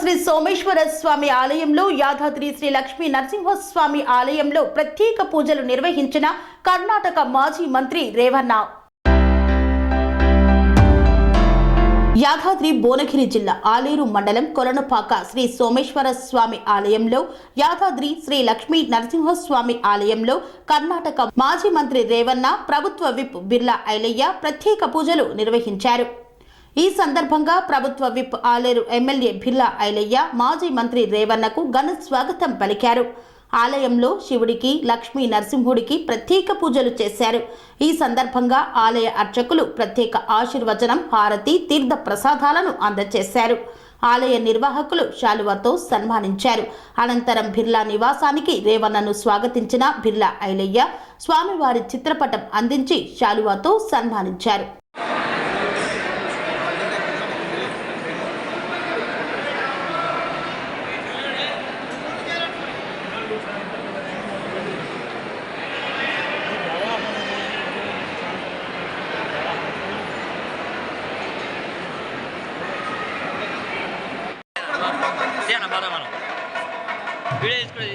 శ్రీ సోమేశ్వర స్వామి ఆలయంలో యాదాద్రి శ్రీ లక్ష్మీ నరసింహస్వామి ఆలయంలో ప్రత్యేక పూజలు నిర్వహించిన కర్ణాటక మాజీ మంత్రి రేవన్న. యాదాద్రి భువనగిరి జిల్లా ఆలేరు మండలం కొలనుపాక శ్రీ సోమేశ్వర స్వామి ఆలయంలో యాదాద్రి శ్రీ లక్ష్మీ నరసింహస్వామి ఆలయంలో కర్ణాటక మాజీ మంత్రి రేవన్న ప్రభుత్వ విప్ బిర్లా ఐలయ్య ప్రత్యేక పూజలు నిర్వహించారు. ఈ సందర్భంగా ప్రభుత్వ విప్ ఆలేరు ఎమ్మెల్యే బిర్లా ఐలయ్య మాజీ మంత్రి రేవన్నకు ఘన స్వాగతం పలికారు. ఆలయంలో శివుడికి లక్ష్మీ నరసింహుడికి ప్రత్యేక పూజలు చేశారు. ఈ సందర్భంగా ఆలయ అర్చకులు ప్రత్యేక ఆశీర్వచనం హారతి తీర్థ ప్రసాదాలను అందజేశారు ఆలయ నిర్వాహకులు శాలువాతో సన్మానించారు. అనంతరం బిర్లా నివాసానికి రేవన్నను స్వాగతించిన బిర్లా ఐలయ్య స్వామివారి చిత్రపటం అందించి శాలువాతో సన్మానించారు. せやなまだまだ。ースクレデ